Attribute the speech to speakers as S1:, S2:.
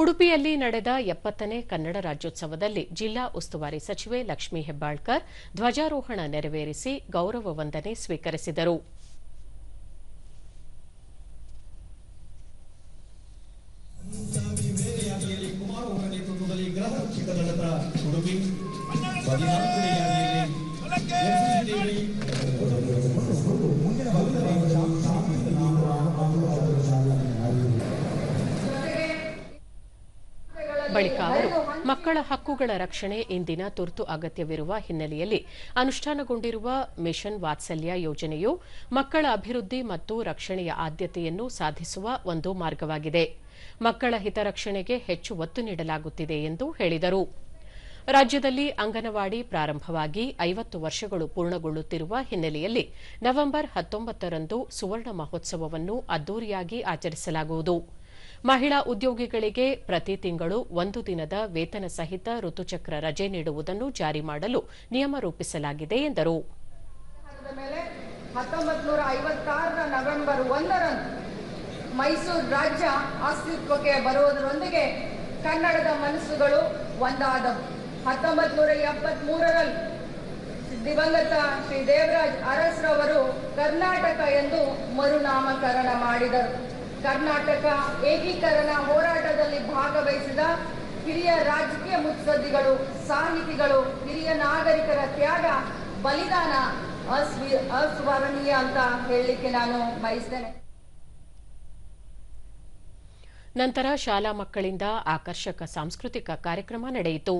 S1: ಉಡುಪಿಯಲ್ಲಿ ನಡೆದ ಎಪ್ಪತ್ತನೇ ಕನ್ನಡ ರಾಜ್ಯೋತ್ಸವದಲ್ಲಿ ಜಿಲ್ಲಾ ಉಸ್ತುವಾರಿ ಸಚಿವೆ ಲಕ್ಷ್ಮೀ ಹೆಬ್ಬಾಳ್ಕರ್ ಧ್ವಜಾರೋಹಣ ನೆರವೇರಿಸಿ ಗೌರವ ವಂದನೆ ಸ್ವೀಕರಿಸಿದರು. ಬಳಿಕ ಅವರು ಮಕ್ಕಳ ಹಕ್ಕುಗಳ ರಕ್ಷಣೆ ಇಂದಿನ ತುರ್ತು ಅಗತ್ಯವಿರುವ ಹಿನ್ನೆಲೆಯಲ್ಲಿ ಅನುಷ್ಠಾನಗೊಂಡಿರುವ ಮಿಷನ್ ವಾತ್ಸಲ್ಯ ಯೋಜನೆಯು ಮಕ್ಕಳ ಅಭಿವೃದ್ಧಿ ಮತ್ತು ರಕ್ಷಣೆಯ ಆದ್ಯತೆಯನ್ನು ಸಾಧಿಸುವ ಒಂದು ಮಾರ್ಗವಾಗಿದೆ. ಮಕ್ಕಳ ಹಿತರಕ್ಷಣೆಗೆ ಹೆಚ್ಚು ಒತ್ತು ನೀಡಲಾಗುತ್ತಿದೆ ಎಂದು ಹೇಳಿದರು. ರಾಜ್ಯದಲ್ಲಿ ಅಂಗನವಾಡಿ ಪ್ರಾರಂಭವಾಗಿ ಐವತ್ತು ವರ್ಷಗಳು ಪೂರ್ಣಗೊಳ್ಳುತ್ತಿರುವ ಹಿನ್ನೆಲೆಯಲ್ಲಿ ನವೆಂಬರ್ ಹತ್ತೊಂಬತ್ತರಂದು ಸುವರ್ಣ ಮಹೋತ್ಸವವನ್ನು ಅದ್ದೂರಿಯಾಗಿ ಆಚರಿಸಲಾಗುವುದು. ಮಹಿಳಾ ಉದ್ಯೋಗಿಗಳಿಗೆ ಪ್ರತಿ ತಿಂಗಳು ಒಂದು ದಿನದ ವೇತನ ಸಹಿತ ಋತುಚಕ್ರ ರಜೆ ನೀಡುವುದನ್ನು ಜಾರಿ ಮಾಡಲು ನಿಯಮ ರೂಪಿಸಲಾಗಿದೆ ಎಂದರು.
S2: ನವೆಂಬರ್ ಮೈಸೂರು ರಾಜ್ಯ ಅಸ್ತಿತ್ವಕ್ಕೆ ಬರುವುದರೊಂದಿಗೆ ಕನ್ನಡದ ಮನಸ್ಸುಗಳು ಒಂದಾದವು. ಹತ್ತೊಂಬತ್ತು ನೂರ ಎಪ್ಪತ್ಮೂರರಲ್ಲಿ ದಿವಂಗತ ಶ್ರೀ ದೇವರಾಜ್ ಅರಸ್ರವರು ಕರ್ನಾಟಕ ಎಂದು ಮರುನಾಮಕರಣ ಮಾಡಿದರು. ಕರ್ನಾಟಕ ಏಕೀಕರಣ ಹೋರಾಟದಲ್ಲಿ ಭಾಗವಹಿಸಿದ ಹಿರಿಯ ರಾಜಕೀಯ ಮುತ್ಸದ್ದಿಗಳು ಸಾಹಿತಿಗಳು ಹಿರಿಯ ನಾಗರಿಕರ ತ್ಯಾಗ ಬಲಿದಾನ ಅಸ್ವಿ ಅಸ್ಮರಣೀಯ ಅಂತ ಹೇಳಲಿಕ್ಕೆ ನಾನು ಬಯಸ್ತೇನೆ.
S1: ನಂತರ ಶಾಲಾ ಮಕ್ಕಳಿಂದ ಆಕರ್ಷಕ ಸಾಂಸ್ಕೃತಿಕ ಕಾರ್ಯಕ್ರಮ ನಡೆಯಿತು.